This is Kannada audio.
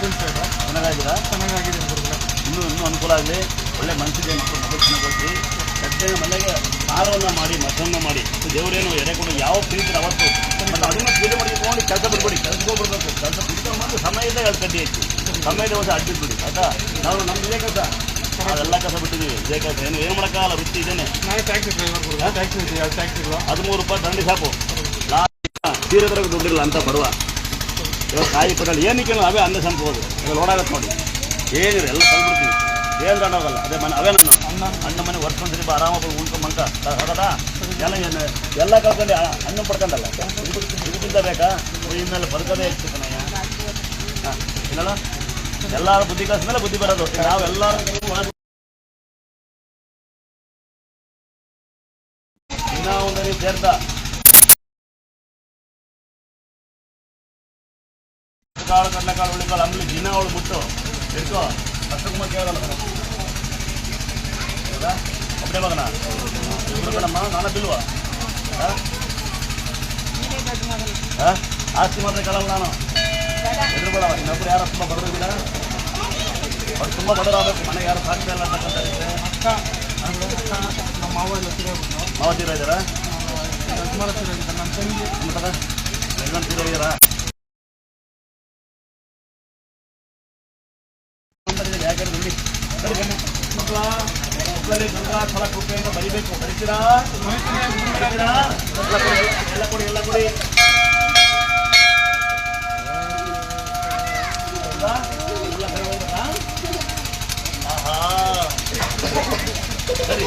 ಚೆನ್ನಾಗಿದ್ದೀರಾ ಚೆನ್ನಾಗಿದೆ ಗುರುಗಳೇ ಇನ್ನೂ ಇನ್ನೂ ಅನುಕೂಲ ಆಗಲಿ. ಒಳ್ಳೆ ಮನಸ್ಸಿಗೆ ಮಕ್ಕಳು ಮಕ್ಕಳು ಚೆನ್ನಾಗಿ ಸತ್ಯ ಮನೆಗೆ ಆಹಾರವನ್ನು ಮಾಡಿ ಮಠವನ್ನು ಮಾಡಿ. ದೇವರೇನು ಎಡೆ ಕೊಡು ಯಾವ ಪ್ರೀತಿ ಅವತ್ತು. ಮತ್ತು ಅದನ್ನು ಪೂಜೆ ಮಾಡಿ ತೊಗೊಂಡು ಕೆಲಸ ಬಿಡ್ಬೇಡಿ ಕೆಲಸಕ್ಕೆ ಹೋಗ್ಬಿಡ್ಬೇಕು. ಕೆಲಸ ಬಿಟ್ಟು ಮಾಡಿ ಸಮಯದ ಎರಡು ಕಡ್ಡಿ ಐತಿ ಸಮಯದ ಒಂದು ಅಡ್ಡಿಬಿಡಿ ಆಯ್ತಾ? ನಾವು ನಮ್ಮ ಇದೇ ಕೆಲಸ. ಅದೆಲ್ಲ ಕಸ ಬಿಟ್ಟಿದ್ದೀವಿ. ಇದೇ ಕೆಲಸ. ಏನು ಏನು ಮಾಡೋಕ್ಕಾಗಲ್ಲ? ವೃತ್ತಿ ಇದೇನೆ. ನಾಳೆ ಟ್ಯಾಕ್ಸಿ ಡ್ರೈವರ್ ಟ್ಯಾಕ್ಸಿ ಹದಿಮೂರು ರೂಪಾಯಿ ದಂಡಿ ಸಾಕು. ಲಾಸ್ಟ್ ತೀರದ್ರಾಗ ದುಡ್ಡಿಲ್ಲ ಅಂತ ಬರುವ. ಇವಾಗ ಕಾಯಿ ಪಟಲ್ ಏನಕ್ಕೆ ಅವೇ ಅನ್ನ ಸಂಪೋದು ಇವಾಗ ಲೋಡಾಗತ್ತೆ ನೋಡಿ. ಏನಿದೆ? ಎಲ್ಲ ತಂದ್ಬಿಡ್ತೀವಿ. ಏನು ತಗೊಂಡೋಗಲ್ಲ ಅದೇ ಮನೆ ಅವೇ ನಾನು ಅನ್ನ ಅಣ್ಣ ಮನೆ ಹೊರ್ಕೊಂಡ್ರಿ ಬಾ ಆರಾಮಾಗಿ ಉಳ್ಕೊಂಬಂತ ಹೌದಾ ಎಲ್ಲ ಏನು ಎಲ್ಲ ಕಳ್ಕೊಂಡು ಅಣ್ಣ ಪಡ್ಕೊಂಡಲ್ಲ? ಇದಕ್ಕಿಂತ ಬೇಕಾ? ಇನ್ಮೇಲೆ ಬದುಕೋದೇ ಇತ್ತು ಕಣಯ್ಯ. ಹಾಂ ಏನಲ್ಲ? ಎಲ್ಲರ ಬುದ್ಧಿ ಕಲಿಸ ಮೇಲೆ ಬುದ್ಧಿ ಬರೋದು. ನಾವೆಲ್ಲರೂ ಒಂದು ಒಂದರಿ ಸೇರ್ತಾ ಕಾಳು ಕಡಲೆಕಾಳು ಹುಳಿಕಾಳು ಆಮೇಲೆ ದಿನ ಅವಳು ಬಿಟ್ಟು ಹಿಡ್ಕೋ. ಅಷ್ಟಕ್ಕೆ ಮತ್ತೆ ಕೇಳಲ್ಲ. ಹೌದಾ? ಒಬ್ಬನೇ ಮಗನ? ಇಬ್ಬರು ಕಣಮ್ಮ ನಾನ ಬಿಲ್ವಾ? ಹಾ? ಆಸ್ತಿ ಮಾತ್ರ ಕೇಳಲ್ಲ ನಾನು. ಎದುರುಬೇಡ ಇನ್ನೊಬ್ರು ಯಾರು ತುಂಬ ಬರೋದಿಲ್ಲ ಅವ್ರು ತುಂಬ ಬಡವರಾಗಬೇಕು ಮನೆಗೆ ಯಾರು ಸಾಕ್ತಾ ಇಲ್ಲ ಅಂತಕ್ಕಂಥ ಮಾವ ಮಾವ ತೀರ ಇದ್ದಾರಾ? ನಮ್ಮ ತಂಗಿ. ಸರಿ ಬನ್ನಿ ಮಕ್ಕಳ ಮಕ್ಕಳಲ್ಲಿ ಗಂಗಾ ಫಲ ಕೃಪೆಯಿಂದ ಬರಿಬೇಕು ಬರಿತೀರಾ ಬರಿತೀರಾ ಎಲ್ಲ ಕೊಡಿ ಎಲ್ಲ ಕೊಡಿ ಎಲ್ಲ ಕೊಡಿ ಹೌದಾ? ಎಲ್ಲ ಕಡೆ ಹೋಗ್ಬೇಕಾ? ಆಹಾ. ಸರಿ ಸರಿ